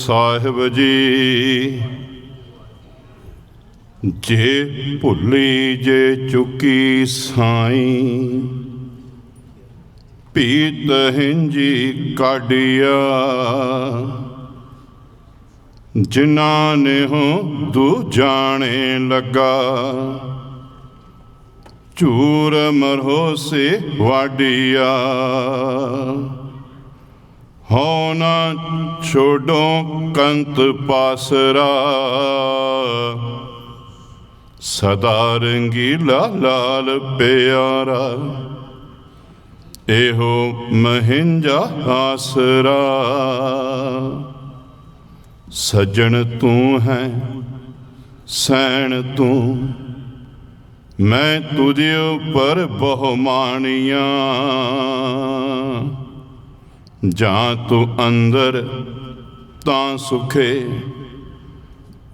ਸਾਹਿਬ ਜੀ, ਜੇ ਭੁੱਲੀ ਜੇ ਚੁੱਕੀ ਸਾਈ ਪੀਤ ਹਿੰਜੀ ਕਾਢਿਆ। ਜਿਨ੍ਹਾਂ ਨੇ ਹੋ ਦੂ ਜਾਣੇ ਲੱਗਾ ਚੂਰ ਮਰਹੋਸੇ ਵਾਡਿਆ ਹੋ ਨਾ ਛੋਡੋ ਕੰਤ ਪਾਸਰਾ। ਸਦਾ ਰੰਗੀਲਾ ਲਾਲ ਪਿਆਰਾ, ਇਹੋ ਮਹਿੰਜਾ ਆਸਰਾ। ਸਜਣ ਤੂੰ ਹੈ, ਸੈਣ ਤੂੰ, ਮੈਂ ਤੁਝੇ ਉੱਪਰ ਬਹੁ ਮਾਣੀਆਂ ਜਾਂ ਤੂੰ ਅੰਦਰ ਤਾਂ ਸੁਖੇ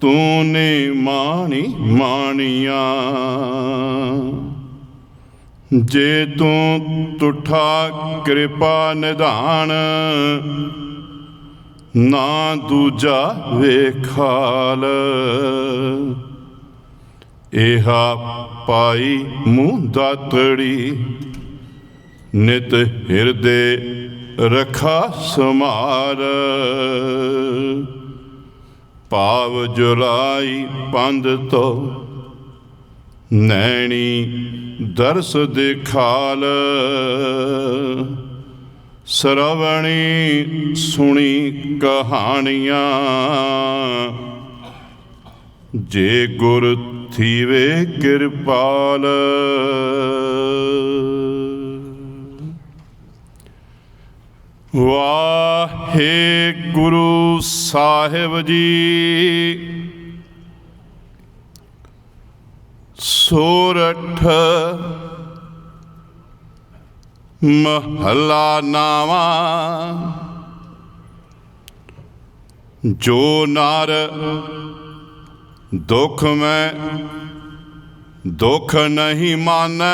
ਤੂੰ ਨੇ ਮਾਣੀ ਮਾਣੀਆਂ। ਜੇ ਤੂੰ ਤੁਠਾ ਕਿਰਪਾ ਨਿਧਾਨ, ਨਾ ਦੂਜਾ ਵੇਖਾਲ। ਇਹਾ ਪਾਈ ਮੂੰਹ ਦਾਤੜੀ ਨਿਤ ਹਿਰਦੇ ਰਖਾ ਸਮਾਰ ਪਾਵ ਜੁਲਾਈ ਪੰਧ ਤੋ। ਨੈਣੀ ਦਰਸ ਦਿਖਾਲ। ਸਰਵਣੀ ਸੁਣੀ ਕਹਾਣੀਆਂ। ਜੇ ਗੁਰ ਥੀਵੇ ਕਿਰਪਾਲ। ਵਾਹਿਗੁਰੂ ਸਾਹਿਬ ਜੀ। ਸੋਰਠ ਮਹਲਾ ਨਾਵਾ ਜੋ ਨਰ ਦੁਖ ਮੈਂ ਦੁਖ ਨਹੀਂ ਮਾਨੈ।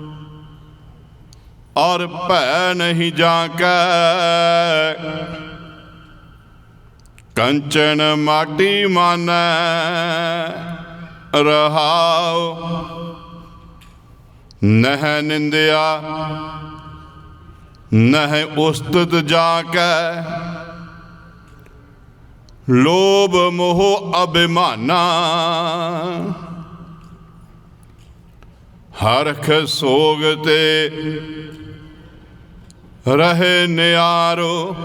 ਔਰ ਭੈ ਨਹੀਂ ਜਾਕੈ ਕੰਚਨ ਮਾਟੀ ਮਾਨੈ, ਰਹਾਉ ਨਹ ਨਿੰਦਿਆ, ਨਹਿ ਉਸਤਤ ਜਾ ਕੇ ਲੋਭ ਮੋਹ ਅਭਿਮਾਨਾ, ਹਰਖ ਸੋਗ ਤੇ ਰਹੇ ਨਿਆਰੋ,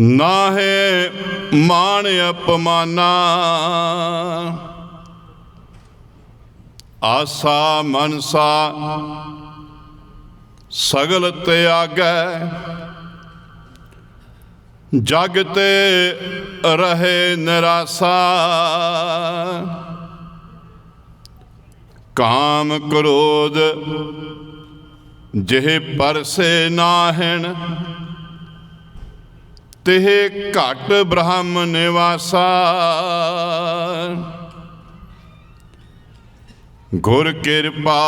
ਨਾਹੇ ਮਾਣ ਅਪਮਾਨਾ। ਆਸਾ ਮਨਸਾ ਸਗਲ ਤਿਆਗੈ, ਜਗ ਤੇ ਰਹੇ ਨਿਰਾਸਾ। ਕਾਮ ਕ੍ਰੋਧ ਜਿਹੇ ਪਰਸੇ ਨਾਹਣ, ਤਿਹ ਘਟ ਬ੍ਰਹਮ ਨਿਵਾਸਾ ਗੁਰ ਕਿਰਪਾ,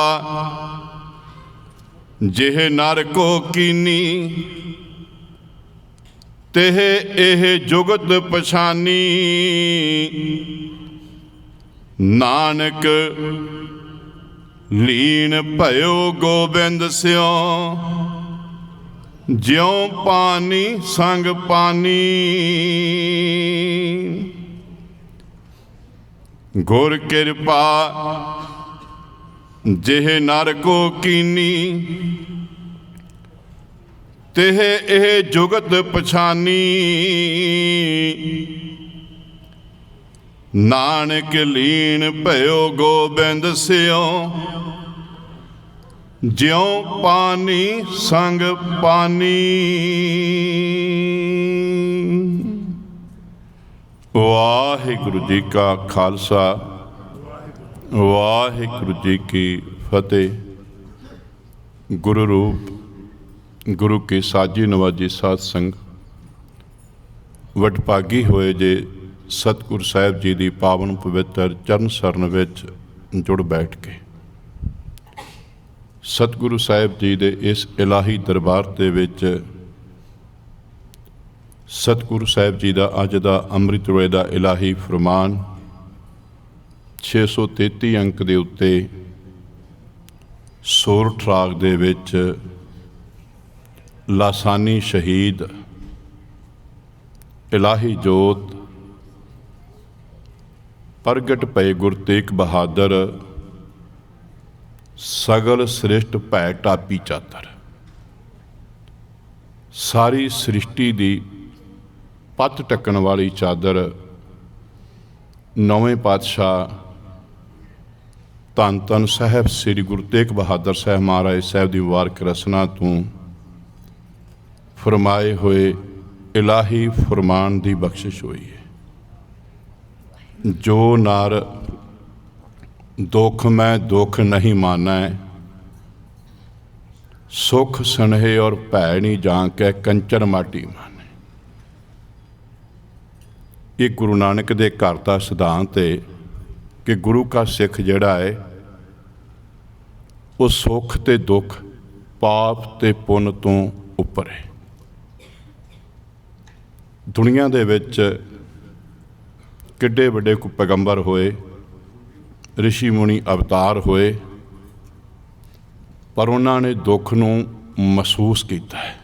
ਜਿਹ ਨਰ ਕੋ ਕੀਨੀ, ਤਿਹ ਇਹ ਜੁਗਤ ਪਛਾਨੀ। ਨਾਨਕ ਲੀਨ ਭਇਓ ਗੋਬਿੰਦ ਸਿਓ। ਜਿਉ ਪਾਨੀ, ਸੰਗ ਪਾਨੀ। ਗੁਰ ਕਿਰਪਾ, ਜਿਹ ਨਰ ਕੋ ਕੀਨੀ। ਤਿਹ ਇਹ ਜੁਗਤ ਪਛਾਨੀ। ਨਾਨਕ ਲੀਨ ਭਇਓ ਗੋਬਿੰਦ ਸਿਓ। ਜਿਉ ਪਾਣੀ ਸੰਗ ਪਾਣੀ ਵਾਹਿਗੁਰੂ ਜੀ ਕਾ ਖਾਲਸਾ, ਵਾਹਿਗੁਰੂ ਜੀ ਕੀ ਫਤਿਹ। ਗੁਰੂ ਰੂਪ, ਗੁਰੂ ਕੀ ਸਾਜੀ ਨਵਾਜੀ ਸਾਧ ਸੰਗ। ਵਡਭਾਗੀ ਹੋਏ ਜੇ ਸਤਿਗੁਰ ਸਾਹਿਬ ਜੀ ਦੀ ਪਾਵਨ ਪਵਿੱਤਰ ਚਰਨ ਸਰਨ ਵਿੱਚ ਜੁੜ ਬੈਠ ਕੇ। ਸਤਿਗੁਰੂ ਸਾਹਿਬ ਜੀ ਦੇ ਇਸ ਇਲਾਹੀ ਦਰਬਾਰ ਦੇ ਵਿੱਚ ਸਤਿਗੁਰੂ ਸਾਹਿਬ ਜੀ ਦਾ ਅੱਜ ਦਾ ਅੰਮ੍ਰਿਤ ਵੇਲੇ ਦਾ ਇਲਾਹੀ ਫਰਮਾਨ 633 ਅੰਕ ਦੇ ਉੱਤੇ ਸੋਰ ਰਾਗ ਦੇ ਵਿੱਚ ਲਾਸਾਨੀ ਸ਼ਹੀਦ ਇਲਾਹੀ ਜੋਤ ਪ੍ਰਗਟ ਪਏ ਗੁਰ ਤੇਗ ਬਹਾਦਰ, ਸਗਲ ਸ੍ਰਿਸ਼ਟ ਭੈ ਟਾਪੀ ਚਾਤਰ। ਸਾਰੀ ਸ੍ਰਿਸ਼ਟੀ ਦੀ ਪੱਤ ਟੱਕਣ ਵਾਲੀ ਚਾਦਰ, ਨੌਵੇਂ ਪਾਤਸ਼ਾਹ ਧੰਨ ਧੰਨ ਸਾਹਿਬ ਸ੍ਰੀ ਗੁਰੂ ਤੇਗ ਬਹਾਦਰ ਸਾਹਿਬ ਮਹਾਰਾਜ ਸਾਹਿਬ ਦੀ ਵਾਰਕ ਰਸਨਾ ਤੋਂ ਫਰਮਾਏ ਹੋਏ ਇਲਾਹੀ ਫਰਮਾਨ ਦੀ ਬਖਸ਼ਿਸ਼ ਹੋਈ ਹੈ। ਜੋ ਨਰ ਦੁੱਖ ਮੈਂ ਦੁੱਖ ਨਹੀਂ ਮਾਨੈ, ਸੁਖ ਸਨਹਿ ਔਰ ਭੈ ਨਹੀਂ ਜਾਂ ਕੇ ਕੰਚਰ ਮਾਟੀ ਮਾਨੈ। ਇਹ ਗੁਰੂ ਨਾਨਕ ਦੇ ਘਰ ਦਾ ਸਿਧਾਂਤ ਹੈ ਕਿ ਗੁਰੂ ਕਾ ਸਿੱਖ ਜਿਹੜਾ ਹੈ ਉਹ ਸੁਖ ਤੇ ਦੁੱਖ, ਪਾਪ ਤੇ ਪੁੰਨ ਤੋਂ ਉੱਪਰ ਹੈ ਦੁਨੀਆ ਦੇ ਵਿੱਚ ਕਿੱਡੇ ਵੱਡੇ ਕੋ ਪੈਗੰਬਰ ਹੋਏ, ਰਿਸ਼ੀ ਮੁਨੀ ਅਵਤਾਰ ਹੋਏ, ਪਰ ਉਹਨਾਂ ਨੇ ਦੁੱਖ ਨੂੰ ਮਹਿਸੂਸ ਕੀਤਾ ਹੈ।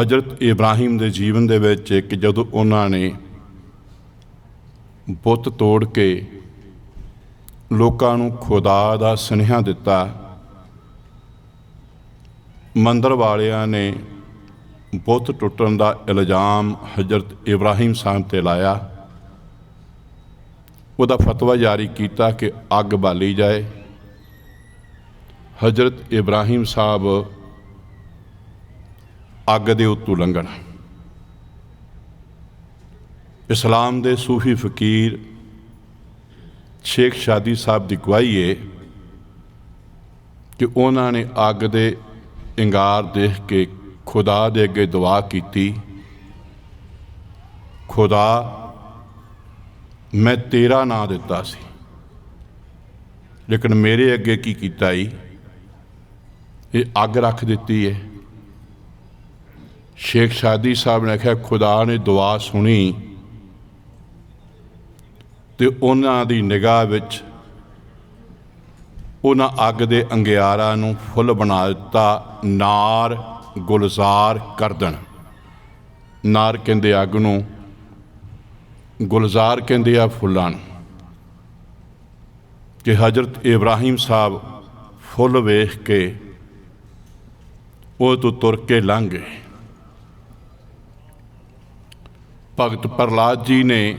ਹਜ਼ਰਤ ਇਬਰਾਹਿਮ ਦੇ ਜੀਵਨ ਦੇ ਵਿੱਚ ਕਿ ਜਦੋਂ ਉਹਨਾਂ ਨੇ ਬੁੱਤ ਤੋੜ ਕੇ ਲੋਕਾਂ ਨੂੰ ਖੁਦਾ ਦਾ ਸੁਨੇਹਾ ਦਿੱਤਾ, ਮੰਦਰ ਵਾਲਿਆਂ ਨੇ ਬੁੱਤ ਟੁੱਟਣ ਦਾ ਇਲਜ਼ਾਮ ਹਜ਼ਰਤ ਇਬਰਾਹੀਮ ਸਾਹਿਬ ਤੇ ਲਾਇਆ। ਉਹਦਾ ਫਤਵਾ ਜਾਰੀ ਕੀਤਾ ਕਿ ਅੱਗ ਬਾਲੀ ਜਾਏ। ਹਜ਼ਰਤ ਇਬਰਾਹੀਮ ਸਾਹਿਬ ਅੱਗ ਦੇ ਉੱਤੋਂ ਲੰਘਣ। ਇਸਲਾਮ ਦੇ ਸੂਫੀ ਫਕੀਰ ਸ਼ੇਖ ਸ਼ਾਦੀ ਸਾਹਿਬ ਦੀ ਗਵਾਹੀ ਹੈ ਕਿ ਉਹਨਾਂ ਨੇ ਅੱਗ ਦੇ ਇੰਗਾਰ ਦੇਖ ਕੇ ਖੁਦਾ ਦੇ ਅੱਗੇ ਦੁਆ ਕੀਤੀ। ਖੁਦਾ, ਮੈਂ ਤੇਰਾ ਨਾਂ ਦਿੱਤਾ ਸੀ। ਲੇਕਿਨ ਮੇਰੇ ਅੱਗੇ ਕੀ ਕੀਤਾ ਈ? ਇਹ ਅੱਗ ਰੱਖ ਦਿੱਤੀ ਹੈ ਸ਼ੇਖ ਸ਼ਾਦੀ ਸਾਹਿਬ ਨੇ ਕਿਹਾ ਖੁਦਾ ਨੇ ਦੁਆ ਸੁਣੀ ਤੇ ਉਹਨਾਂ ਦੀ ਨਿਗਾਹ ਵਿੱਚ ਉਹਨਾਂ ਅੱਗ ਦੇ ਅੰਗਿਆਰਾਂ ਨੂੰ ਫੁੱਲ ਬਣਾ ਦਿੱਤਾ। ਨਾਰ ਗੁਲਜ਼ਾਰ ਕਰਦਣ ਨਾਰ ਕਹਿੰਦੇ ਅੱਗ ਨੂੰ, ਗੁਲਜ਼ਾਰ ਕਹਿੰਦੇ ਆ ਫੁੱਲਾਂ ਨੂੰ। ਕਿ ਹਜ਼ਰਤ ਇਬਰਾਹੀਮ ਸਾਹਿਬ ਫੁੱਲ ਵੇਖ ਕੇ ਉਹ ਤੋਂ ਤੁਰ ਕੇ ਲੰਘ ਗਏ। ਭਗਤ ਪ੍ਰਲਾਦ ਜੀ ਨੇ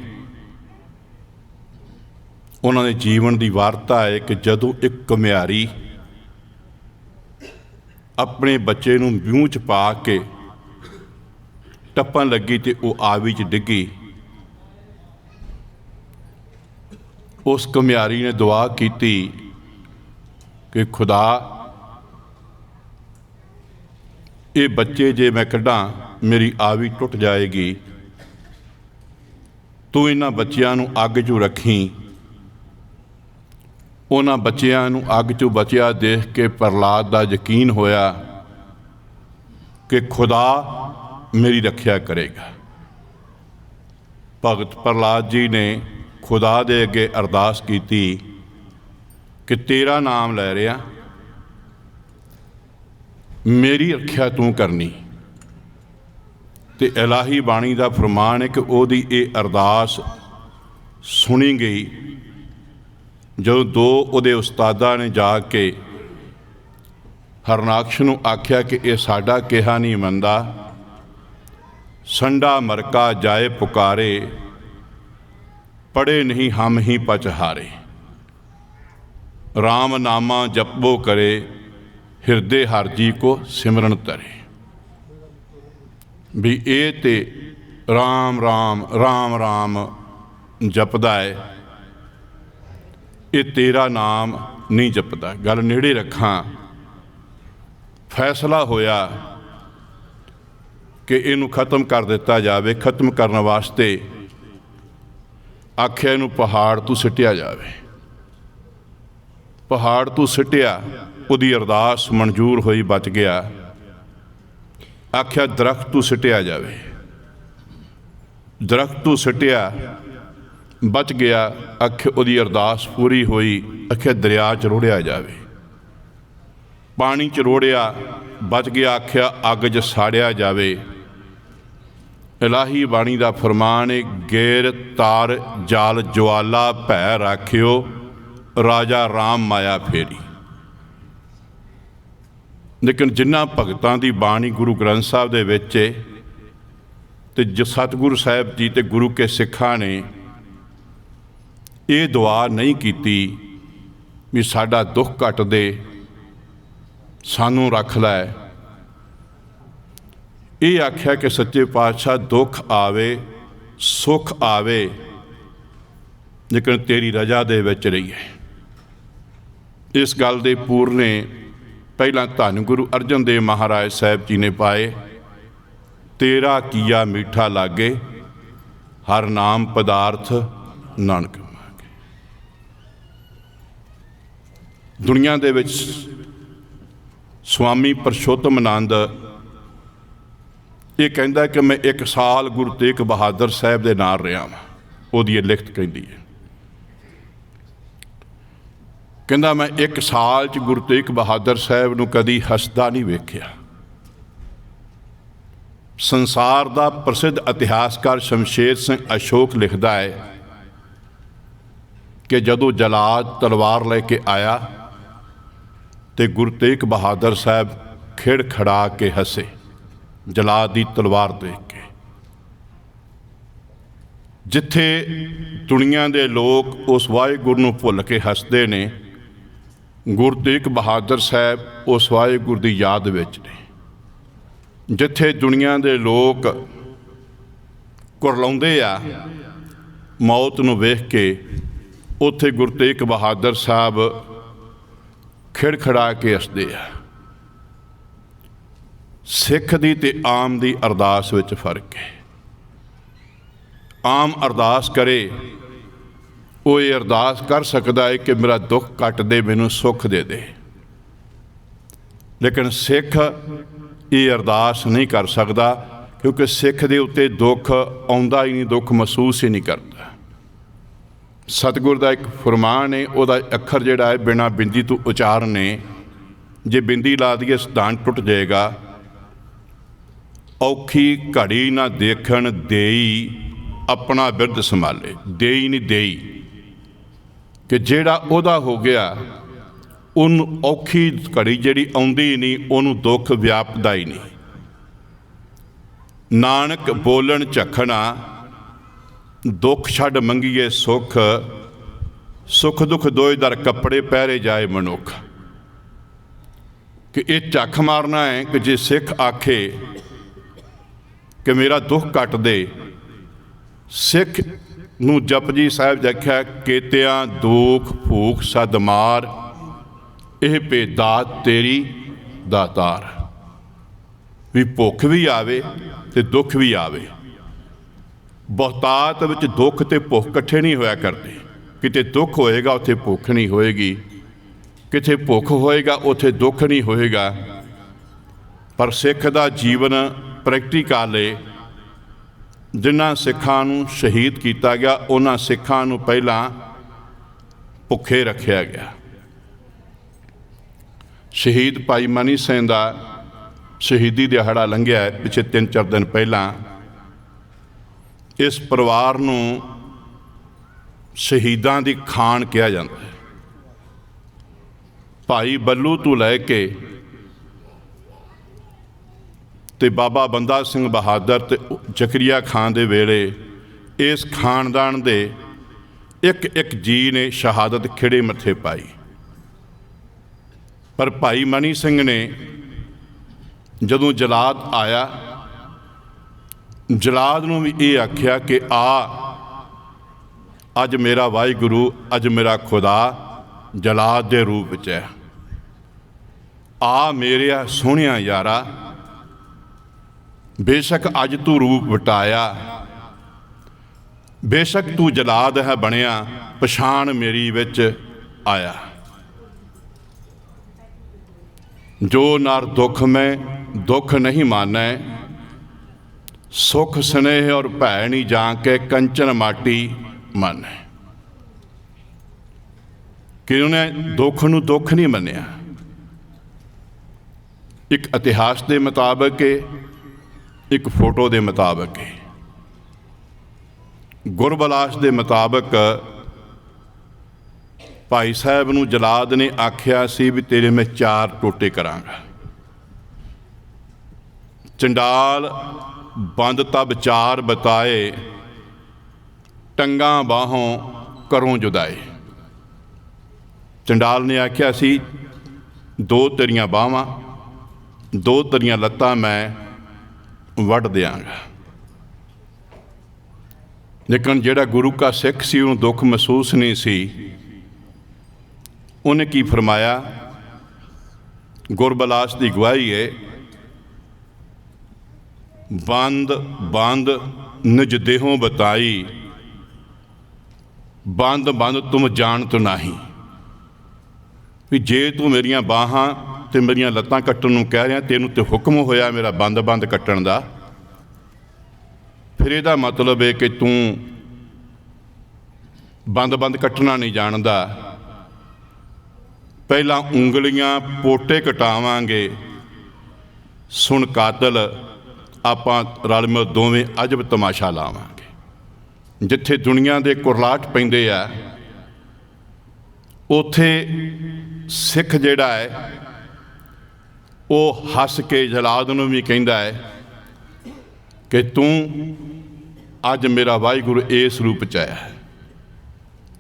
ਉਹਨਾਂ ਦੇ ਜੀਵਨ ਦੀ ਵਾਰਤਾ ਹੈ ਕਿ ਜਦੋਂ ਇੱਕ ਕਮਿਆਰੀ ਆਪਣੇ ਬੱਚੇ ਨੂੰ ਵਿਊਂ ਚ ਪਾ ਕੇ ਟੱਪਣ ਲੱਗੀ ਤੇ ਉਹ ਆਵੀ ਚ ਡਿੱਗੀ। ਉਸ ਕੁਮਿਆਰੀ ਨੇ ਦੁਆ ਕੀਤੀ ਕਿ, ਖੁਦਾ, ਇਹ ਬੱਚੇ ਜੇ ਮੈਂ ਕੱਢਾਂ, ਮੇਰੀ ਆਵੀ ਟੁੱਟ ਜਾਏਗੀ। ਤੂੰ ਇਹਨਾਂ ਬੱਚਿਆਂ ਨੂੰ ਅੱਗ 'ਚੋਂ ਰੱਖੀ। ਉਹਨਾਂ ਬੱਚਿਆਂ ਨੂੰ ਅੱਗ 'ਚੋਂ ਬਚਿਆ ਦੇਖ ਕੇ ਪ੍ਰਲਾਦ ਦਾ ਯਕੀਨ ਹੋਇਆ ਕਿ ਖੁਦਾ ਮੇਰੀ ਰੱਖਿਆ ਕਰੇਗਾ। ਭਗਤ ਪ੍ਰਲਾਦ ਜੀ ਨੇ ਖੁਦਾ ਦੇ ਅੱਗੇ ਅਰਦਾਸ ਕੀਤੀ ਕਿ ਤੇਰਾ ਨਾਮ ਲੈ ਰਿਆ, ਮੇਰੀ ਰੱਖਿਆ ਤੂੰ ਕਰਨੀ। ਤੇ ਇਲਾਹੀ ਬਾਣੀ ਦਾ ਫਰਮਾਨ ਹੈ ਕਿ ਉਹਦੀ ਇਹ ਅਰਦਾਸ ਸੁਣੀ ਗਈ ਜਦੋਂ ਦੋ ਉਹਦੇ ਉਸਤਾਦਾਂ ਨੇ ਜਾ ਕੇ ਹਰਨਾਕਸ਼ ਨੂੰ ਆਖਿਆ ਕਿ ਇਹ ਸਾਡਾ ਕਿਹਾ ਨਹੀਂ ਮੰਨਦਾ, ਸੰਡਾ ਮਰਕਾ ਜਾਏ ਪੁਕਾਰੇ ਪੜੇ ਨਹੀਂ ਹਮ ਹੀ ਪਚਹਾਰੇ RAM ਨਾਮਾ ਜਪੋ ਕਰੇ, ਹਿਰਦੇ ਹਰ ਜੀ ਕੋ ਸਿਮਰਨ ਤਰੇ ਵੀ ਇਹ ਤੇ RAM RAM RAM RAM ਜਪਦਾ ਹੈ। ਇਹ ਤੇਰਾ ਨਾਮ ਨਹੀਂ ਜਪਦਾ। ਗੱਲ ਨੇੜੇ ਰੱਖਾਂ। ਫੈਸਲਾ ਹੋਇਆ ਕਿ ਇਹਨੂੰ ਖਤਮ ਕਰ ਦਿੱਤਾ ਜਾਵੇ, ਖਤਮ ਕਰਨ ਵਾਸਤੇ ਆਖਿਆ ਇਹਨੂੰ ਪਹਾੜ ਤੋਂ ਸਿੱਟਿਆ ਜਾਵੇ। ਪਹਾੜ ਤੋਂ ਸਿੱਟਿਆ, ਉਹਦੀ ਅਰਦਾਸ ਮਨਜ਼ੂਰ ਹੋਈ, ਬਚ ਗਿਆ। ਆਖਿਆ ਦਰਖਤ ਤੋਂ ਸਿੱਟਿਆ ਜਾਵੇ। ਦਰਖਤ ਤੋਂ ਸਿੱਟਿਆ ਬਚ ਗਿਆ, ਅੱਖ ਉਹਦੀ ਅਰਦਾਸ ਪੂਰੀ ਹੋਈ ਆਖਿਆ ਦਰਿਆ ਚ ਰੋੜਿਆ ਜਾਵੇ। ਪਾਣੀ ਚ ਰੋੜਿਆ, ਬਚ ਗਿਆ, ਆਖਿਆ ਅੱਗ 'ਚ ਸਾੜਿਆ ਜਾਵੇ। ਇਲਾਹੀ ਬਾਣੀ ਦਾ ਫਰਮਾਨ ਹੈ ਗੇਰ ਤਾਰ ਜਾਲ ਜਵਾਲਾ ਭੈ ਰਾਖਿਓ, ਰਾਜਾ RAM ਮਾਇਆ ਫੇਰੀ। ਲੇਕਿਨ ਜਿਨ੍ਹਾਂ ਭਗਤਾਂ ਦੀ ਬਾਣੀ ਗੁਰੂ ਗ੍ਰੰਥ ਸਾਹਿਬ ਦੇ ਵਿੱਚ ਹੈ ਤੇ ਜੋ ਸਤਿਗੁਰੂ ਸਾਹਿਬ ਜੀ ਤੇ ਗੁਰੂ ਕੇ ਸਿੱਖਾਂ ਨੇ ਇਹ ਦੁਆ ਨਹੀਂ ਕੀਤੀ ਵੀ ਸਾਡਾ ਦੁੱਖ ਕੱਟ ਦੇ ਸਾਨੂੰ ਰੱਖ ਲੈ। ਇਹ ਆਖਿਆ ਕਿ ਸੱਚੇ ਪਾਤਸ਼ਾਹ ਦੁੱਖ ਆਵੇ, ਸੁੱਖ ਆਵੇ, ਲੇਕਿਨ ਤੇਰੀ ਰਜਾ ਦੇ ਵਿੱਚ ਰਹੀਏ ਇਸ ਗੱਲ ਦੇ ਪੂਰਨੇ ਪਹਿਲਾਂ ਧੰਨ ਗੁਰੂ ਅਰਜਨ ਦੇਵ ਮਹਾਰਾਜ ਸਾਹਿਬ ਜੀ ਨੇ ਪਾਏ। ਤੇਰਾ ਕੀਆ ਮਿੱਠਾ ਲਾਗੇ, ਹਰ ਨਾਮ ਪਦਾਰਥ ਨਾਨਕ ਮਾਗੇ ਦੁਨੀਆ ਦੇ ਵਿੱਚ ਸਵਾਮੀ ਪਰਸ਼ੋਤਮ ਆਨੰਦ ਇਹ ਕਹਿੰਦਾ ਕਿ ਮੈਂ ਇੱਕ ਸਾਲ ਗੁਰੂ ਤੇਗ ਬਹਾਦਰ ਸਾਹਿਬ ਦੇ ਨਾਲ ਰਿਹਾ ਹਾਂ ਉਹਦੀ ਇਹ ਲਿਖਤ ਕਹਿੰਦੀ ਹੈ। ਕਹਿੰਦਾ ਮੈਂ ਇੱਕ ਸਾਲ ਚ ਗੁਰੂ ਤੇਗ ਬਹਾਦਰ ਸਾਹਿਬ ਨੂੰ ਕਦੀ ਹੱਸਦਾ ਨਹੀਂ ਵੇਖਿਆ। ਸੰਸਾਰ ਦਾ ਪ੍ਰਸਿੱਧ ਇਤਿਹਾਸਕਾਰ ਸ਼ਮਸ਼ੇਰ ਸਿੰਘ ਅਸ਼ੋਕ ਲਿਖਦਾ ਹੈ ਕਿ ਜਦੋਂ ਜਲਾਦ ਤਲਵਾਰ ਲੈ ਕੇ ਆਇਆ ਤੇ ਗੁਰੂ ਤੇਗ ਬਹਾਦਰ ਸਾਹਿਬ ਖਿੜ ਖੜਾ ਕੇ ਹੱਸੇ, ਜਲਾ ਦੀ ਤਲਵਾਰ ਦੇਖ ਕੇ। ਜਿੱਥੇ ਦੁਨੀਆ ਦੇ ਲੋਕ ਉਸ ਵਾਹਿਗੁਰੂ ਨੂੰ ਭੁੱਲ ਕੇ ਹੱਸਦੇ ਨੇ, ਗੁਰੂ ਤੇਗ ਬਹਾਦਰ ਸਾਹਿਬ ਉਸ ਵਾਹਿਗੁਰੂ ਦੀ ਯਾਦ ਵਿੱਚ ਨੇ। ਜਿੱਥੇ ਦੁਨੀਆ ਦੇ ਲੋਕ ਕੁਰਲਾਉਂਦੇ ਆ, ਮੌਤ ਨੂੰ ਵੇਖ ਕੇ, ਉੱਥੇ ਗੁਰੂ ਤੇਗ ਬਹਾਦਰ ਸਾਹਿਬ ਖਿੜਖੜਾ ਕੇ ਹੱਸਦੇ ਆ। ਸਿੱਖ ਦੀ ਤੇ ਆਮ ਦੀ ਅਰਦਾਸ ਵਿੱਚ ਫ਼ਰਕ ਹੈ। ਆਮ ਅਰਦਾਸ ਕਰੇ, ਉਹ ਇਹ ਅਰਦਾਸ ਕਰ ਸਕਦਾ ਹੈ ਕਿ ਮੇਰਾ ਦੁੱਖ ਕੱਟ ਦੇ ਮੈਨੂੰ ਸੁੱਖ ਦੇ ਦੇ। ਲੇਕਿਨ ਸਿੱਖ ਇਹ ਅਰਦਾਸ ਨਹੀਂ ਕਰ ਸਕਦਾ, ਕਿਉਂਕਿ ਸਿੱਖ ਦੇ ਉੱਤੇ ਦੁੱਖ ਆਉਂਦਾ ਹੀ ਨਹੀਂ, ਦੁੱਖ ਮਹਿਸੂਸ ਹੀ ਨਹੀਂ ਕਰਦਾ। ਸਤਿਗੁਰ ਦਾ ਇੱਕ ਫਰਮਾਨ ਹੈ ਉਹਦਾ ਅੱਖਰ ਜਿਹੜਾ ਹੈ ਬਿਨਾ ਬਿੰਦੀ ਤੋਂ ਉਚਾਰਨ ਨੇ। ਜੇ ਬਿੰਦੀ ਲਾ ਦਈਏ ਸਦਾਨ ਟੁੱਟ ਜਾਏਗਾ। ਔਖੀ ਘੜੀ ਨਾ ਦੇਖਣ ਦੇਈ, ਆਪਣਾ ਬਿਰਧ ਸੰਭਾਲੇ। ਦੇਈ ਨਹੀਂ ਦੇਈ। ਕਿ ਜਿਹੜਾ ਉਹਦਾ ਹੋ ਗਿਆ ਉਹਨੂੰ ਔਖੀ ਘੜੀ ਜਿਹੜੀ ਆਉਂਦੀ ਨਹੀਂ ਉਹਨੂੰ ਦੁੱਖ ਵਿਆਪਦਾ ਹੀ ਨਹੀਂ ਨਾਨਕ ਬੋਲਣ ਝਖਣਾ ਦੁੱਖ ਛੱਡ ਮੰਗੀਏ ਸੁਖ ਸੁਖ ਦੁਖ ਦੋਏ ਦਰ ਕੱਪੜੇ ਪਹਿਰੇ ਜਾਏ ਮਨੁੱਖ। ਕਿ ਇਹ ਝੱਖ ਮਾਰਨਾ ਹੈ ਕਿ ਜੇ ਸਿੱਖ ਆਖੇ ਕਿ ਮੇਰਾ ਦੁੱਖ ਕੱਟ ਦੇ, ਸਿੱਖ ਨੂੰ ਜਪਜੀ ਸਾਹਿਬ ਜਖਿਆ ਕੇਤਿਆਂ ਦੁੱਖ ਭੂਖ ਸਦਮਾਰ ਇਹ ਭੇਦਾਤ ਤੇਰੀ ਦਾਤਾਰ। ਵੀ ਭੁੱਖ ਵੀ ਆਵੇ ਤੇ ਦੁੱਖ ਵੀ ਆਵੇ। ਬਹੁਤਾਤ ਵਿੱਚ ਦੁੱਖ ਤੇ ਭੁੱਖ ਇਕੱਠੇ ਨਹੀਂ ਹੋਇਆ ਕਰਦੇ। ਕਿਤੇ ਦੁੱਖ ਹੋਏਗਾ, ਉੱਥੇ ਭੁੱਖ ਨਹੀਂ ਹੋਏਗੀ। ਕਿਤੇ ਭੁੱਖ ਹੋਏਗਾ, ਉੱਥੇ ਦੁੱਖ ਨਹੀਂ ਹੋਏਗਾ। ਪਰ ਸਿੱਖ ਦਾ ਜੀਵਨ ਪ੍ਰੈਕਟੀਕਲ ਹੈ ਜਿਨ੍ਹਾਂ ਸਿੱਖਾਂ ਨੂੰ ਸ਼ਹੀਦ ਕੀਤਾ ਗਿਆ, ਉਹਨਾਂ ਸਿੱਖਾਂ ਨੂੰ ਪਹਿਲਾਂ ਭੁੱਖੇ ਰੱਖਿਆ ਗਿਆ। ਸ਼ਹੀਦ ਭਾਈ ਮਨੀ ਸਿੰਘ ਦਾ ਸ਼ਹੀਦੀ ਦਿਹਾੜਾ ਲੰਘਿਆ ਹੈ ਪਿਛੇ 3-4 ਦਿਨ ਪਹਿਲਾਂ। ਇਸ ਪਰਿਵਾਰ ਨੂੰ ਸ਼ਹੀਦਾਂ ਦੀ ਖਾਨ ਕਿਹਾ ਜਾਂਦਾ ਹੈ। ਭਾਈ ਬੱਲੂ ਤੋਂ ਲੈ ਕੇ ਤੇ ਬਾਬਾ ਬੰਦਾ ਸਿੰਘ ਬਹਾਦਰ ਤੇ ਜ਼ਕਰੀਆ ਖਾਨ ਦੇ ਵੇਲੇ ਇਸ ਖਾਨਦਾਨ ਦੇ ਇੱਕ ਇੱਕ ਜੀ ਨੇ ਸ਼ਹਾਦਤ ਖਿੜੇ ਮੱਥੇ ਪਾਈ। ਪਰ ਭਾਈ ਮਨੀ ਸਿੰਘ ਨੇ ਜਦੋਂ ਜਲਾਦ ਆਇਆ ਜਲਾਦ ਨੂੰ ਵੀ ਇਹ ਆਖਿਆ ਕਿ ਆ, ਅੱਜ ਮੇਰਾ ਵਾਹਿਗੁਰੂ, ਅੱਜ ਮੇਰਾ ਖੁਦਾ ਜਲਾਦ ਦੇ ਰੂਪ ਵਿੱਚ ਹੈ। ਆ ਮੇਰਿਆ ਸੋਹਣਿਆ ਯਾਰਾ, ਬੇਸ਼ੱਕ ਅੱਜ ਤੂੰ ਰੂਪ ਵਟਾਇਆ। ਬੇਸ਼ੱਕ ਤੂੰ ਜਲਾਦ ਹੈ ਬਣਿਆ, ਪਛਾਣ ਮੇਰੀ ਵਿੱਚ ਆਇਆ। ਜੋ ਨਰ ਦੁੱਖ ਮੈਂ, ਦੁੱਖ ਨਹੀਂ ਮਾਨੈ ਸੁਖ ਸਨੇਹ ਔਰ ਭੈ ਨਹੀਂ ਜਾਂ ਕੇ ਕੰਚਨ ਮਾਟੀ ਮਨ ਹੈ। ਕਿ ਉਹਨੇ ਦੁੱਖ ਨੂੰ ਦੁੱਖ ਨਹੀਂ ਮੰਨਿਆ। ਇੱਕ ਇਤਿਹਾਸ ਦੇ ਮੁਤਾਬਕ ਹੈ ਇੱਕ ਫੋਟੋ ਦੇ ਮੁਤਾਬਕ ਹੈ ਗੁਰਬਲਾਸ ਦੇ ਮੁਤਾਬਕ ਭਾਈ ਸਾਹਿਬ ਨੂੰ ਜਲਾਦ ਨੇ ਆਖਿਆ ਸੀ ਵੀ ਤੇਰੇ ਮੈਂ ਚਾਰ ਟੋਟੇ ਕਰਾਂਗਾ। ਚੰਡਾਲ ਬੰਦ ਤਬ ਚਾਰ ਬਤਾਏ, ਟੰਗਾ ਬਾਹੋਂ ਕਰੋਂ ਜੁਦਾਏ। ਚੰਡਾਲ ਨੇ ਆਖਿਆ ਸੀ, ਦੋ ਤੇਰੀਆਂ ਬਾਹਾਂ, ਦੋ ਤੇਰੀਆਂ ਲੱਤਾਂ ਮੈਂ ਵੱਢ ਦਿਆਂਗਾ। ਲੇਕਿਨ ਜਿਹੜਾ ਗੁਰੂ ਕਾ ਸਿੱਖ ਸੀ, ਉਹਨੂੰ ਦੁੱਖ ਮਹਿਸੂਸ ਨਹੀਂ ਸੀ। ਉਹਨੇ ਕੀ ਫਰਮਾਇਆ? ਗੁਰਬਲਾਸ ਦੀ ਗਵਾਹੀ ਹੈ ਬੰਦ ਬੰਦ, ਨਿਜ ਦੇਹੋਂ ਬਤਾਈ। ਬੰਦ ਬੰਦ, ਤੁਮ ਜਾਣਤ ਨਹੀਂ। ਵੀ ਜੇ ਤੂੰ ਮੇਰੀਆਂ ਬਾਹਾਂ ਤੇ ਮੇਰੀਆਂ ਲੱਤਾਂ ਕੱਟਣ ਨੂੰ ਕਹਿ ਰਿਹਾ, ਤੈਨੂੰ ਤੇ ਹੁਕਮ ਹੋਇਆ ਮੇਰਾ ਬੰਦ ਬੰਦ ਕੱਟਣ ਦਾ। ਫਿਰ ਇਹਦਾ ਮਤਲਬ ਹੈ ਕਿ ਤੂੰ ਬੰਦ ਬੰਦ ਕੱਟਣਾ ਨਹੀਂ ਜਾਣਦਾ। ਪਹਿਲਾਂ ਉਂਗਲੀਆਂ ਪੋਟੇ ਕਟਾਵਾਂਗੇ, ਸੁਣ ਕਾਤਲ। ਆਪਾਂ ਰਲ ਮਿਲ ਦੋਵੇਂ ਅਜਬ ਤਮਾਸ਼ਾ ਲਾਵਾਂਗੇ। ਜਿੱਥੇ ਦੁਨੀਆ ਦੇ ਕੁਰਲਾਟ ਪੈਂਦੇ ਆ, ਉਥੇ ਸਿੱਖ ਜਿਹੜਾ ਹੈ, ਉਹ ਹੱਸ ਕੇ ਜਲਾਦ ਨੂੰ ਵੀ ਕਹਿੰਦਾ ਹੈ ਕਿ ਤੂੰ ਅੱਜ ਮੇਰਾ ਵਾਹਿਗੁਰੂ ਇਸ ਰੂਪ ਚ ਆਇਆ ਹੈ।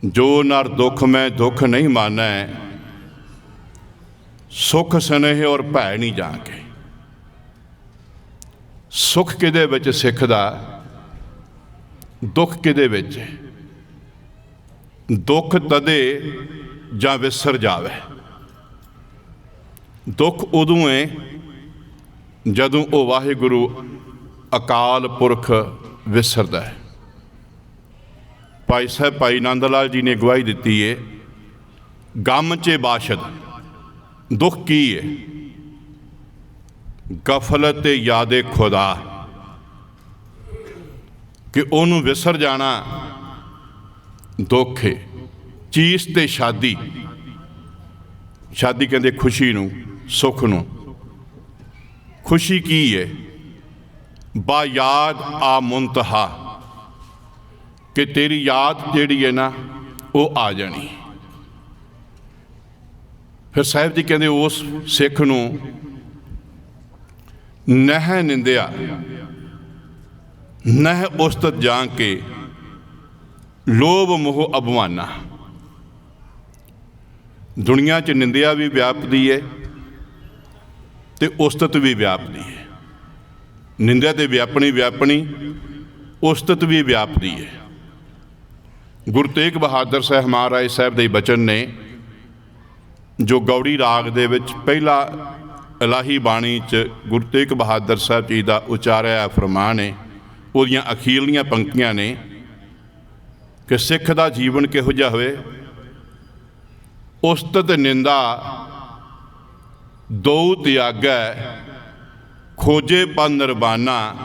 ਜੋ ਨਰ ਦੁੱਖ ਮੈਂ ਦੁੱਖ ਨਹੀਂ ਮਾਨੈ, ਸੁਖ ਸਨੇਹ ਔਰ ਭੈ ਨਹੀਂ ਜਾ ਸੁਖ ਕਿਹਦੇ ਵਿੱਚ, ਸਿੱਖ ਦਾ? ਦੁੱਖ ਕਿਹਦੇ ਵਿੱਚ? ਦੁੱਖ ਤਦੇ ਜਾਂ ਵਿਸਰ ਜਾਵੇ। ਦੁੱਖ ਉਦੋਂ ਹੈ ਜਦੋਂ ਉਹ ਵਾਹਿਗੁਰੂ ਅਕਾਲ ਪੁਰਖ ਵਿਸਰਦਾ ਹੈ। ਭਾਈ ਸਾਹਿਬ, ਭਾਈ ਨੰਦ ਲਾਲ ਜੀ ਨੇ ਗਵਾਹੀ ਦਿੱਤੀ ਹੈ ਗਮ 'ਚ ਬਾਸ਼ਦ, ਦੁੱਖ ਕੀ ਹੈ ਗਫਲਤ ਤੇ ਯਾਦੇ ਖੁਦਾ। ਕਿ ਉਹਨੂੰ ਵਿਸਰ ਜਾਣਾ ਦੁੱਖ ਹੈ ਚੀਸ ਤੇ ਸ਼ਾਦੀ। ਸ਼ਾਦੀ ਕਹਿੰਦੇ ਖੁਸ਼ੀ ਨੂੰ, ਸੁੱਖ ਨੂੰ। ਖੁਸ਼ੀ ਕੀ ਹੈ ਬਾ ਯਾਦ ਆ ਮੁੰਤਹਾ। ਕਿ ਤੇਰੀ ਯਾਦ ਜਿਹੜੀ ਹੈ ਨਾ, ਉਹ ਆ ਜਾਣੀ। ਫਿਰ ਸਾਹਿਬ ਜੀ ਕਹਿੰਦੇ ਉਸ ਸਿੱਖ ਨੂੰ ਨਹਿ ਨਿੰਦਿਆ। ਨਹਿ ਉਸਤਤ ਜਾਂ ਕੇ ਲੋਭ ਮੋਹ ਅਭਵਾਨਾ। ਦੁਨੀਆ 'ਚ ਨਿੰਦਿਆ ਵੀ ਵਿਆਪਦੀ ਹੈ ਤੇ ਉਸਤਤ ਵੀ ਵਿਆਪਦੀ ਹੈ ਨਿੰਦਿਆ ਤੇ ਵਿਆਪਣੀ ਵਿਆਪਣੀ, ਉਸਤਤ ਵੀ ਵਿਆਪਦੀ ਹੈ ਗੁਰੂ ਤੇਗ ਬਹਾਦਰ ਸਾਹਿਬ ਮਹਾਰਾਜ ਸਾਹਿਬ ਦੇ ਬਚਨ ਨੇ ਜੋ ਗੌੜੀ ਰਾਗ ਦੇ ਵਿੱਚ ਪਹਿਲਾ ਇਲਾਹੀ ਬਾਣੀ ਚ ਗੁਰੂ ਤੇਗ ਬਹਾਦਰ ਸਾਹਿਬ ਜੀ ਦਾ ਉਚਾਰਿਆ ਫਰਮਾਨ ਹੈ ਉਹਦੀਆਂ ਅਖੀਰਲੀਆਂ ਪੰਕਤੀਆਂ ਨੇ ਕਿ ਸਿੱਖ ਦਾ ਜੀਵਨ ਕਿਹੋ ਜਿਹਾ ਹੋਵੇ। ਉਸਤਤ ਨਿੰਦਾ, ਦੋ ਤਿਆਗੈ, ਖੋਜੇ ਪਨ ਨਿਰਬਾਨਾ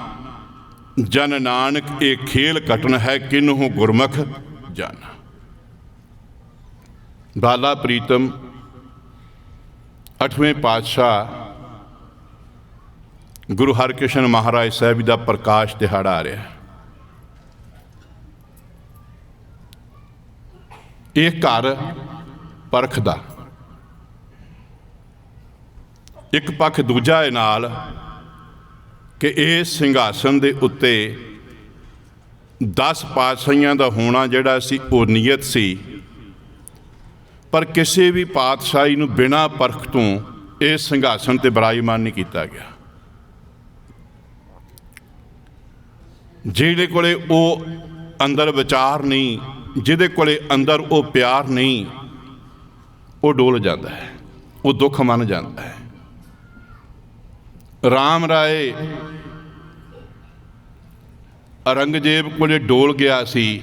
ਜਨ ਨਾਨਕ ਇਹ ਖੇਲ ਕਟਨ ਹੈ ਕਿਨਹੂ ਗੁਰਮੁਖ ਜਾਣਾ ਬਾਲਾ ਪ੍ਰੀਤਮ, ਅਠਵੇਂ ਪਾਤਸ਼ਾਹ ਗੁਰੂ ਹਰਕ੍ਰਿਸ਼ਨ ਮਹਾਰਾਜ ਸਾਹਿਬ ਜੀ ਦਾ ਪ੍ਰਕਾਸ਼ ਦਿਹਾੜਾ ਆ ਰਿਹਾ। ਇਹ ਘਰ ਪਰਖ ਦਾ। ਇੱਕ ਪੱਖ ਦੂਜਾ ਹੈ ਨਾਲ ਕਿ ਇਹ ਸਿੰਘਾਸਨ ਦੇ ਉੱਤੇ 10 ਪਾਤਸ਼ਾਹੀਆਂ ਦਾ ਹੋਣਾ ਜਿਹੜਾ ਸੀ ਉਹ ਨੀਅਤ ਸੀ। ਪਰ ਕਿਸੇ ਵੀ ਪਾਤਸ਼ਾਹੀ ਨੂੰ ਬਿਨਾਂ ਪਰਖ ਤੋਂ ਇਹ ਸਿੰਘਾਸਣ ਤੇ ਬਰਾਜਮਾਨ ਨਹੀਂ ਕੀਤਾ ਗਿਆ। ਜਿਹਦੇ ਕੋਲੇ ਉਹ ਅੰਦਰ ਵਿਚਾਰ ਨਹੀਂ, ਜਿਹਦੇ ਕੋਲੇ ਅੰਦਰ ਉਹ ਪਿਆਰ ਨਹੀਂ, ਉਹ ਡੋਲ ਜਾਂਦਾ ਹੈ, ਉਹ ਦੁੱਖ ਮੰਨ ਜਾਂਦਾ ਹੈ। ਰਾਮ ਰਾਏ ਔਰੰਗਜ਼ੇਬ ਕੋਲੇ ਡੋਲ ਗਿਆ ਸੀ।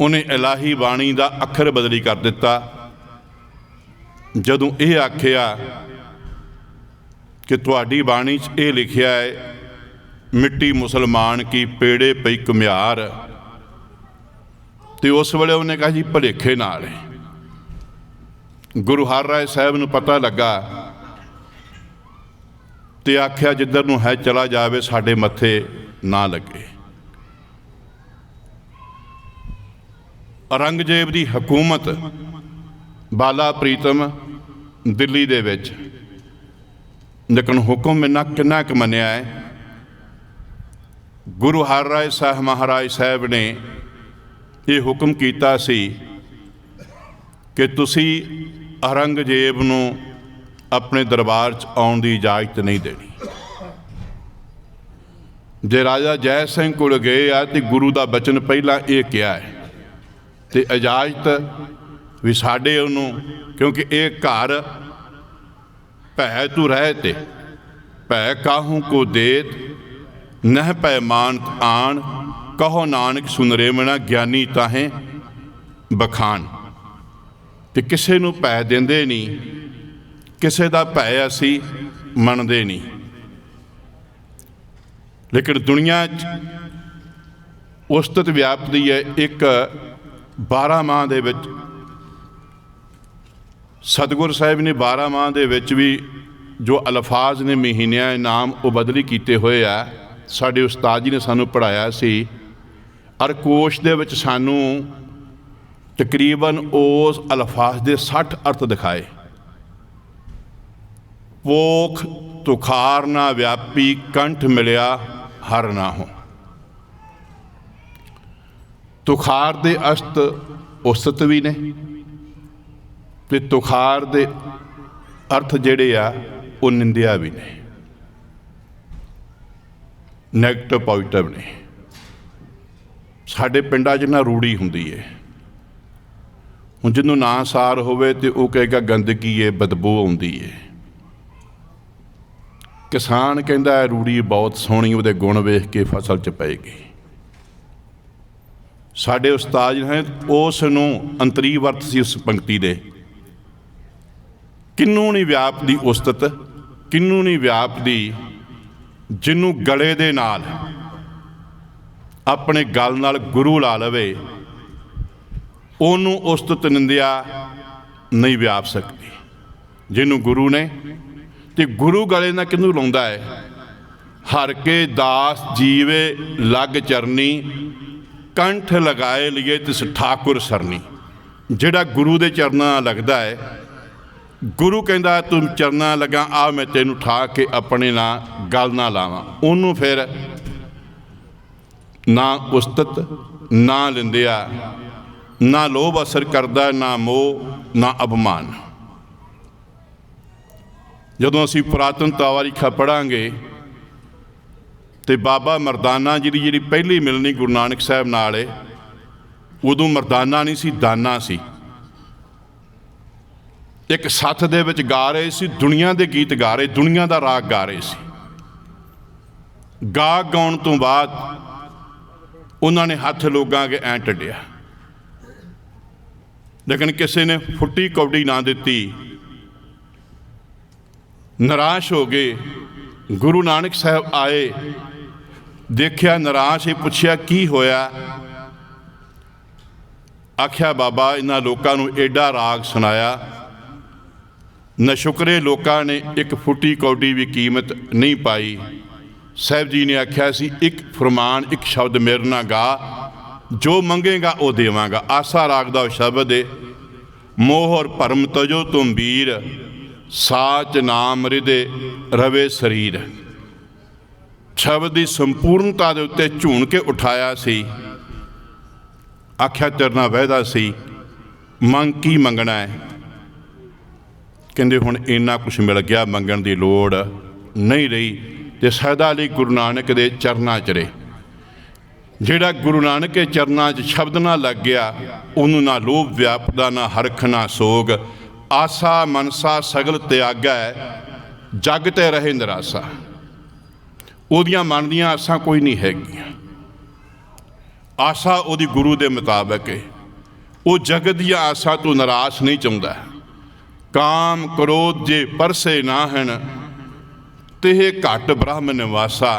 ਉਹਨੇ ਇਲਾਹੀ ਬਾਣੀ ਦਾ ਅੱਖਰ ਬਦਲੀ ਕਰ ਦਿੱਤਾ। ਜਦੋਂ ਇਹ ਆਖਿਆ ਕਿ ਤੁਹਾਡੀ ਬਾਣੀ 'ਚ ਇਹ ਲਿਖਿਆ ਹੈ ਮਿੱਟੀ ਮੁਸਲਮਾਨ ਕੀ ਪੇੜੇ ਪਈ ਕੁਮਿਆਰ ਤੇ ਉਸ ਵੇਲੇ ਉਹਨੇ ਕਹਾ ਜੀ, ਭਲੇਖੇ ਨਾਲ ਗੁਰੂ ਹਰ ਰਾਏ ਸਾਹਿਬ ਨੂੰ ਪਤਾ ਲੱਗਾ ਤੇ ਆਖਿਆ, ਜਿੱਧਰ ਨੂੰ ਹੈ ਚਲਾ ਜਾਵੇ, ਸਾਡੇ ਮੱਥੇ ਨਾ ਲੱਗੇ। ਔਰੰਗਜ਼ੇਬ ਦੀ ਹਕੂਮਤ ਬਾਲਾ ਪ੍ਰੀਤਮ ਦਿੱਲੀ ਦੇ ਵਿੱਚ। ਲੇਕਿਨ ਹੁਕਮ ਇੰਨਾ ਕਿੰਨਾ ਕੁ ਮੰਨਿਆ ਹੈ ਗੁਰੂ ਹਰ ਹਰਿਰਾਏ ਸਾਹਿਬ ਮਹਾਰਾਜ ਸਾਹਿਬ ਨੇ ਇਹ ਹੁਕਮ ਕੀਤਾ ਸੀ ਕਿ ਤੁਸੀਂ ਔਰੰਗਜ਼ੇਬ ਨੂੰ ਆਪਣੇ ਦਰਬਾਰ 'ਚ ਆਉਣ ਦੀ ਇਜਾਜ਼ਤ ਨਹੀਂ ਦੇਣੀ। ਜੇ ਰਾਜਾ ਜੈ ਸਿੰਘ ਕੋਲ ਗਏ ਆ ਤੇ ਗੁਰੂ ਦਾ ਬਚਨ ਪਹਿਲਾਂ ਇਹ ਕਿਹਾ ਹੈ ਤੇ ਇਜਾਜ਼ਤ ਵੀ ਸਾਡੇ ਉਹਨੂੰ, ਕਿਉਂਕਿ ਇਹ ਘਰ ਭੈ ਤੂੰ ਰਹਿ ਤੇ, ਭੈ ਕਾਹੂ ਕੋ ਦੇਤ ਨਹਿ ਪੈਮਾਨ ਆਣ, ਕਹੋ ਨਾਨਕ ਸੁਨ ਰੇ ਗਿਆਨੀ ਤਾਹੇ ਬਖਾਨ। ਤੇ ਕਿਸੇ ਨੂੰ ਭੈ ਦਿੰਦੇ ਨਹੀਂ ਕਿਸੇ ਦਾ ਭੈ ਅਸੀਂ ਮੰਨਦੇ ਨਹੀਂ ਲੇਕਿਨ ਦੁਨੀਆ 'ਚ ਉਸਤਤ ਵਿਆਪਦੀ ਹੈ ਇੱਕ 12 ਮਾਹ ਦੇ ਵਿੱਚ। ਸਤਿਗੁਰ ਸਾਹਿਬ ਨੇ 12 ਮਾਹ ਦੇ ਵਿੱਚ ਵੀ ਜੋ ਅਲਫਾਜ਼ ਨੇ ਮਹੀਨਿਆਂ ਨਾਮ ਉਹ ਬਦਲੀ ਕੀਤੇ ਹੋਏ ਆ ਸਾਡੇ ਉਸਤਾਦ ਜੀ ਨੇ ਸਾਨੂੰ ਪੜਾਇਆ ਸੀ, ਅਰ ਕੋਸ਼ ਦੇ ਵਿੱਚ ਸਾਨੂੰ ਤਕਰੀਬਨ ਉਸ ਅਲਫਾਜ਼ ਦੇ 60 ਅਰਥ ਦਿਖਾਏ। ਪੋਖ ਤੁਖਾਰ ਨਾ ਵਿਆਪੀ, ਕੰਠ ਮਿਲਿਆ, ਹਰ ਨਾ ਹੋ। ਤੁਖਾਰ ਦੇ ਅਸਤ ਉਸਤ ਵੀ ਨੇ ਤੇ ਤੁਖਾਰ ਦੇ ਅਰਥ ਜਿਹੜੇ ਆ, ਉਹ ਨਿੰਦਿਆ ਵੀ ਨੇ। ਨੈਗੇਟਿਵ ਪੋਜ਼ਿਟਿਵ ਨੇ। ਸਾਡੇ ਪਿੰਡਾਂ 'ਚ ਨਾ ਰੂੜੀ ਹੁੰਦੀ ਏ। ਹੁਣ ਜਿਹਨੂੰ ਨਾ ਸਾਰ ਹੋਵੇ ਤੇ ਉਹ ਕਹੇਗਾ ਗੰਦਗੀ ਏ, ਬਦਬੂ ਆਉਂਦੀ ਏ। ਕਿਸਾਨ ਕਹਿੰਦਾ ਰੂੜੀ ਬਹੁਤ ਸੋਹਣੀ, ਉਹਦੇ ਗੁਣ ਵੇਖ ਕੇ ਫਸਲ 'ਚ ਪਏਗੀ। ਸਾਡੇ ਉਸਤਾਦ ਨੇ ਉਸ ਨੂੰ ਅੰਤਰੀ ਵਰਤ ਸੀ ਉਸ ਪੰਕਤੀ ਦੇ। ਕਿੰਨੂ ਨਹੀਂ ਵਿਆਪਦੀ ਉਸਤਤ, ਕਿੰਨੂ ਨਹੀਂ ਵਿਆਪਦੀ ਜਿਹਨੂੰ ਗਲੇ ਦੇ ਨਾਲ ਆਪਣੇ ਗਲ ਨਾਲ ਗੁਰੂ ਲਾ ਲਵੇ, ਉਹਨੂੰ ਉਸਤਤ ਤਨਿੰਦਿਆ ਨਹੀਂ ਵਿਆਪ ਸਕਦੀ। ਜਿਹਨੂੰ ਗੁਰੂ ਨੇ, ਤੇ ਗੁਰੂ ਗਲੇ ਨਾਲ ਕਿਹਨੂੰ ਲਾਉਂਦਾ ਹੈ? ਹਰ ਕੇ ਦਾਸ ਜੀਵੇ ਲੱਗ ਚਰਨੀ, ਕੰਠ ਲਗਾਏ ਲਿਏ ਤਿਸ ਠਾਕੁਰ ਸਰਨੀ। ਜਿਹੜਾ ਗੁਰੂ ਦੇ ਚਰਨਾਂ ਨਾਲ ਲੱਗਦਾ ਹੈ ਗੁਰੂ ਕਹਿੰਦਾ, ਤੂੰ ਚਰਨਾ ਲਗਾ ਆ ਮੈਂ ਤੈਨੂੰ ਠਾ ਕੇ ਆਪਣੇ ਨਾਲ ਗੱਲ ਨਾ ਲਾਵਾਂ। ਉਹਨੂੰ ਫਿਰ ਨਾ ਉਸਤਤ, ਨਾ ਲਿੰਦਿਆ, ਨਾ ਲੋਭ ਅਸਰ ਕਰਦਾ, ਨਾ ਮੋਹ, ਨਾ ਅਪਮਾਨ। ਜਦੋਂ ਅਸੀਂ ਪੁਰਾਤਨ ਤਾਵਾਰੀਖਾ ਪੜਾਂਗੇ ਤੇ ਬਾਬਾ ਮਰਦਾਨਾ ਜੀ ਦੀ ਜਿਹੜੀ ਪਹਿਲੀ ਮਿਲਣੀ ਗੁਰੂ ਨਾਨਕ ਸਾਹਿਬ ਨਾਲ ਹੈ ਉਦੋਂ ਮਰਦਾਨਾ ਨਹੀਂ ਸੀ, ਦਾਨਾ ਸੀ। ਇੱਕ ਸੱਥ ਦੇ ਵਿੱਚ ਗਾ ਰਹੇ ਸੀ, ਦੁਨੀਆ ਦੇ ਗੀਤ ਗਾ ਰਹੇ, ਦੁਨੀਆ ਦਾ ਰਾਗ ਗਾ ਰਹੇ ਸੀ। ਗਾ ਗਾਉਣ ਤੋਂ ਬਾਅਦ ਉਹਨਾਂ ਨੇ ਹੱਥ ਲੋਕਾਂ ਅਗੇ ਐਂ ਟੱਡਿਆ। ਲੇਕਿਨ ਕਿਸੇ ਨੇ ਫੁੱਟੀ ਕੌਡੀ ਨਾ ਦਿੱਤੀ। ਨਿਰਾਸ਼ ਹੋ ਗਏ। ਗੁਰੂ ਨਾਨਕ ਸਾਹਿਬ ਆਏ। ਦੇਖਿਆ ਨਿਰਾਸ਼ ਹੀ ਪੁੱਛਿਆ, ਕੀ ਹੋਇਆ? ਆਖਿਆ, ਬਾਬਾ, ਇਹਨਾਂ ਲੋਕਾਂ ਨੂੰ ਐਡਾ ਰਾਗ ਸੁਣਾਇਆ ਨਸ਼ੁਕਰੇ ਲੋਕਾਂ ਨੇ ਇੱਕ ਫੁੱਟੀ ਕੌਡੀ ਵੀ ਕੀਮਤ ਨਹੀਂ ਪਾਈ। ਸਾਹਿਬ ਜੀ ਨੇ ਆਖਿਆ ਸੀ, ਇੱਕ ਫਰਮਾਨ, ਇੱਕ ਸ਼ਬਦ ਮੇਰੇ ਨਾਲ ਗਾ। ਜੋ ਮੰਗੇਗਾ ਉਹ ਦੇਵਾਂਗਾ। ਆਸਾ ਰਾਗ ਦਾ ਉਹ ਸ਼ਬਦ ਹੈ ਮੋਹ ਔਰ ਭਰਮ ਤਜੋ ਤੁਮ ਵੀਰ। ਸਾਚ ਨਾਮ ਹਿਰਦੇ ਰਵੇ ਸਰੀਰ। ਸ਼ਬਦ ਦੀ ਸੰਪੂਰਨਤਾ ਦੇ ਉੱਤੇ ਝੂਣ ਕੇ ਉਠਾਇਆ ਸੀ। ਆਖਿਆ ਤੇਰਨਾ ਵਹਿਦਾ ਸੀ, ਮੰਗ ਕੀ ਮੰਗਣਾ ਹੈ? ਕਹਿੰਦੇ ਹੁਣ ਇੰਨਾ ਕੁਝ ਮਿਲ ਗਿਆ, ਮੰਗਣ ਦੀ ਲੋੜ ਨਹੀਂ ਰਹੀ ਤੇ ਸਦਾ ਲਈ ਗੁਰੂ ਨਾਨਕ ਦੇ ਚਰਨਾਂ 'ਚ ਰਹੇ। ਜਿਹੜਾ ਗੁਰੂ ਨਾਨਕ ਦੇ ਚਰਨਾਂ 'ਚ ਸ਼ਬਦ ਨਾ ਲੱਗ ਗਿਆ, ਉਹਨੂੰ ਨਾ ਲੋਭ ਵਿਆਪਦਾ, ਨਾ ਹਰਖ, ਨਾ ਸੋਗ। ਆਸਾ, ਮਨਸਾ ਸਗਲ ਤਿਆਗਾ, ਜਗ ਤੇ ਰਹੇ ਨਿਰਾਸਾ। ਉਹਦੀਆਂ ਮਨ ਦੀਆਂ ਆਸਾਂ ਕੋਈ ਨਹੀਂ ਹੈਗੀਆਂ। ਆਸਾ ਉਹਦੀ ਗੁਰੂ ਦੇ ਮੁਤਾਬਕ ਹੈ ਉਹ ਜਗਤ ਦੀਆਂ ਆਸਾਂ ਤੋਂ ਨਿਰਾਸ਼ ਨਹੀਂ ਚਾਹੁੰਦਾ। ਕਾਮ ਕ੍ਰੋਧ ਜੇ ਪਰਸੇ ਨਾ ਹਨ ਤੇ ਇਹ ਘਟ ਬ੍ਰਹਮ ਨਿਵਾਸਾ।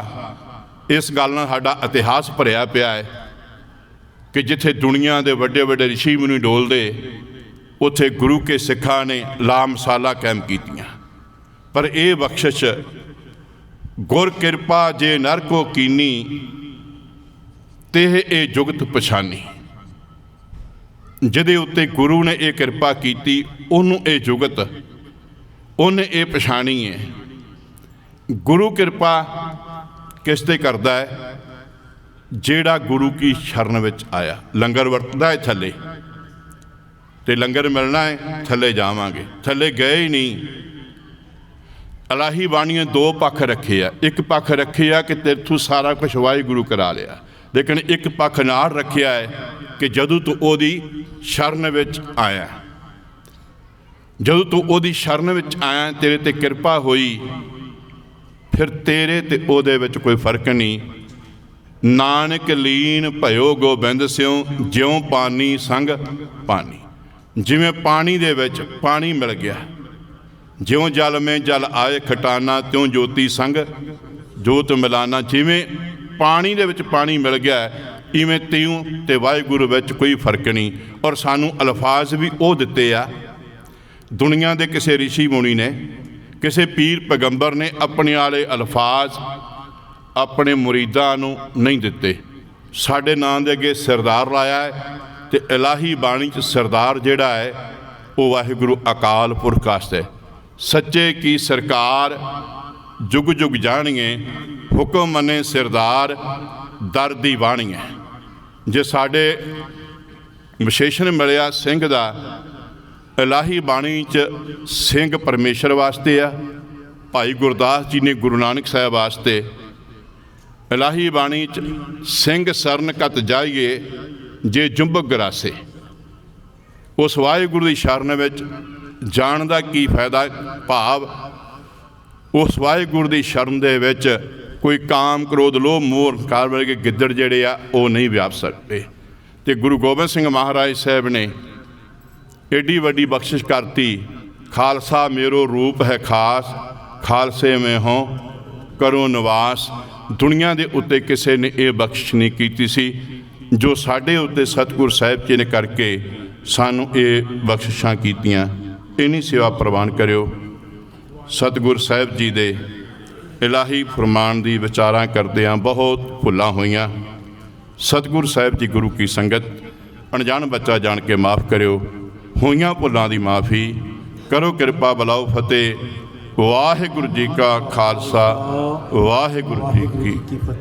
ਇਸ ਗੱਲ ਨਾਲ ਸਾਡਾ ਇਤਿਹਾਸ ਭਰਿਆ ਪਿਆ ਹੈ ਕਿ ਜਿੱਥੇ ਦੁਨੀਆ ਦੇ ਵੱਡੇ ਵੱਡੇ ਰਿਸ਼ੀ ਮੁਨੀ ਡੋਲਦੇ, ਉੱਥੇ ਗੁਰੂ ਕੇ ਸਿੱਖਾਂ ਨੇ ਲਾਮਸਾਲਾ ਕਾਇਮ ਕੀਤੀਆਂ। ਪਰ ਇਹ ਬਖਸ਼ਿਸ਼, ਗੁਰ ਕਿਰਪਾ ਜੇ ਨਰ ਕੋ ਕੀਨੀ ਤੇ ਇਹ ਜੁਗਤ ਪਛਾਨੀ। ਜਿਹਦੇ ਉੱਤੇ ਗੁਰੂ ਨੇ ਇਹ ਕਿਰਪਾ ਕੀਤੀ, ਉਹਨੂੰ ਇਹ ਜੁਗਤ, ਉਹਨੇ ਇਹ ਪਛਾਣੀ ਹੈ। ਗੁਰੂ ਕਿਰਪਾ ਕਿਸ ਤੇ ਕਰਦਾ ਹੈ? ਜਿਹੜਾ ਗੁਰੂ ਕੀ ਸ਼ਰਨ ਵਿੱਚ ਆਇਆ। ਲੰਗਰ ਵਰਤਦਾ ਹੈ ਥੱਲੇ। ਤੇ ਲੰਗਰ ਮਿਲਣਾ ਹੈ, ਥੱਲੇ ਜਾਵਾਂਗੇ। ਥੱਲੇ ਗਏ ਹੀ ਨਹੀਂ। ਅਲਾਹੀ ਬਾਣੀਆਂ ਦੋ ਪੱਖ ਰੱਖੇ ਆ। ਇੱਕ ਪੱਖ ਰੱਖੇ ਆ ਕਿ ਤੇਥੋਂ ਸਾਰਾ ਕੁਝ ਵਾਹਿਗੁਰੂ ਕਰਾ ਲਿਆ। ਲੇਕਿਨ ਇੱਕ ਪੱਖ ਨਾਲ ਰੱਖਿਆ ਹੈ ਕਿ ਜਦੋਂ ਤੂੰ ਉਹਦੀ ਸ਼ਰਨ ਵਿੱਚ ਆਇਆ, ਜਦੋਂ ਤੂੰ ਉਹਦੀ ਸ਼ਰਨ ਵਿੱਚ ਆਇਆ, ਤੇਰੇ ਤੇ ਕਿਰਪਾ ਹੋਈ, ਫਿਰ ਤੇਰੇ ਤੇ ਉਹਦੇ ਵਿੱਚ ਕੋਈ ਫ਼ਰਕ ਨਹੀਂ। ਨਾਨਕ ਲੀਨ ਭਇਓ ਗੋਬਿੰਦ ਸਿਉ, ਜਿਉ ਪਾਣੀ ਸੰਗ ਪਾਣੀ। ਜਿਵੇਂ ਪਾਣੀ ਦੇ ਵਿੱਚ ਪਾਣੀ ਮਿਲ ਗਿਆ, ਜਿਉ ਜਲ ਮੇ ਜਲ ਆਏ ਖਟਾਨਾ, ਤਿਉ ਜੋਤੀ ਸੰਗ ਜੋਤ ਮਿਲਾਨਾ। ਜਿਵੇਂ ਪਾਣੀ ਦੇ ਵਿੱਚ ਪਾਣੀ ਮਿਲ ਗਿਆ ਇਵੇਂ ਤਿਉ ਤੇ ਵਾਹਿਗੁਰੂ ਵਿੱਚ ਕੋਈ ਫ਼ਰਕ ਨਹੀਂ। ਔਰ ਸਾਨੂੰ ਅਲਫਾਜ਼ ਵੀ ਉਹ ਦਿੱਤੇ ਆ। ਦੁਨੀਆ ਦੇ ਕਿਸੇ ઋષਿ ਮੁਨੀ ਨੇ, ਕਿਸੇ ਪੀਰ ਪੈਗੰਬਰ ਨੇ ਆਪਣੇ ਵਾਲੇ ਅਲਫਾਜ਼ ਆਪਣੇ ਮੁਰੀਦਾਂ ਨੂੰ ਨਹੀਂ ਦਿੱਤੇ। ਸਾਡੇ ਨਾਂ ਦੇ ਅੱਗੇ ਸਰਦਾਰ ਲਾਇਆ ਹੈ ਤੇ ਇਲਾਹੀ ਬਾਣੀ ਚ ਸਰਦਾਰ ਜਿਹੜਾ ਹੈ, ਉਹ ਵਾਹਿਗੁਰੂ ਅਕਾਲ ਪੁਰਖ ਵਾਸਤੇ। ਸੱਚੇ ਕੀ ਸਰਕਾਰ ਜੁਗ ਜੁਗ ਜਾਣੀਏ, ਹੁਕਮ ਮੰਨੇ ਸਰਦਾਰ, ਦਰ ਦੀ ਬਾਣੀ ਹੈ। ਜੇ ਸਾਡੇ ਵਿਸ਼ੇਸ਼ਣ ਮਿਲਿਆ ਸਿੰਘ ਦਾ, ਇਲਾਹੀ ਬਾਣੀ ਚ ਸਿੰਘ ਪਰਮੇਸ਼ਰ ਵਾਸਤੇ ਆ, ਭਾਈ ਗੁਰਦਾਸ ਜੀ ਨੇ ਗੁਰੂ ਨਾਨਕ ਸਾਹਿਬ ਵਾਸਤੇ। ਇਲਾਹੀ ਬਾਣੀ ਚ ਸਿੰਘ ਸਰਨ ਕਤ ਜਾਈਏ, ਜੇ ਜੁੰਬਕ ਗਰਾਸੇ। ਉਸ ਵਾਹਿਗੁਰੂ ਦੀ ਸ਼ਰਨ ਵਿੱਚ ਜਾਣ ਦਾ ਕੀ ਫਾਇਦਾ, ਭਾਵ ਉਸ ਵਾਹਿਗੁਰੂ ਦੀ ਸ਼ਰਨ ਦੇ ਵਿੱਚ ਕੋਈ ਕਾਮ, ਕ੍ਰੋਧ, ਲੋਭ, ਮੋਹ ਕਾਰ ਵਰਗੇ ਗਿੱਦੜ ਜਿਹੜੇ ਆ, ਉਹ ਨਹੀਂ ਵਿਆਪ ਸਕਦੇ। ਤੇ ਗੁਰੂ ਗੋਬਿੰਦ ਸਿੰਘ ਮਹਾਰਾਜ ਸਾਹਿਬ ਨੇ ਏਡੀ ਵੱਡੀ ਬਖਸ਼ਿਸ਼ ਕਰਤੀ, ਖਾਲਸਾ ਮੇਰੋ ਰੂਪ ਹੈ ਖਾਸ, ਖਾਲਸੇ ਮੈਂ ਹੋ, ਕਰੋ ਨਿਵਾਸ। ਦੁਨੀਆ ਦੇ ਉੱਤੇ ਕਿਸੇ ਨੇ ਇਹ ਬਖਸ਼ਿਸ਼ ਨਹੀਂ ਕੀਤੀ ਸੀ, ਜੋ ਸਾਡੇ ਉੱਤੇ ਸਤਿਗੁਰ ਸਾਹਿਬ ਜੀ ਨੇ ਕਰਕੇ ਸਾਨੂੰ ਇਹ ਬਖਸ਼ਿਸ਼ਾਂ ਕੀਤੀਆਂ। ਇਨੀ ਸੇਵਾ ਪ੍ਰਵਾਨ ਕਰਿਓ। ਸਤਿਗੁਰ ਸਾਹਿਬ ਜੀ ਦੇ ਇਲਾਹੀ ਫਰਮਾਨ ਦੀ ਵਿਚਾਰਾਂ ਕਰਦਿਆਂ ਬਹੁਤ ਭੁੱਲਾਂ ਹੋਈਆਂ। ਸਤਿਗੁਰ ਸਾਹਿਬ ਜੀ ਗੁਰੂ ਕੀ ਸੰਗਤ, ਅਣਜਾਣ ਬੱਚਾ ਜਾਣ ਕੇ ਮਾਫ ਕਰਿਓ। ਹੋਈਆਂ ਭੁੱਲਾਂ ਦੀ ਮਾਫੀ ਕਰੋ ਕਿਰਪਾ ਬਲਾਓ ਫਤਿਹ। ਵਾਹਿਗੁਰੂ ਜੀ ਕਾ ਖਾਲਸਾ, ਵਾਹਿਗੁਰੂ ਜੀ ਕੀ ਕੀ ਫਤਿਹ।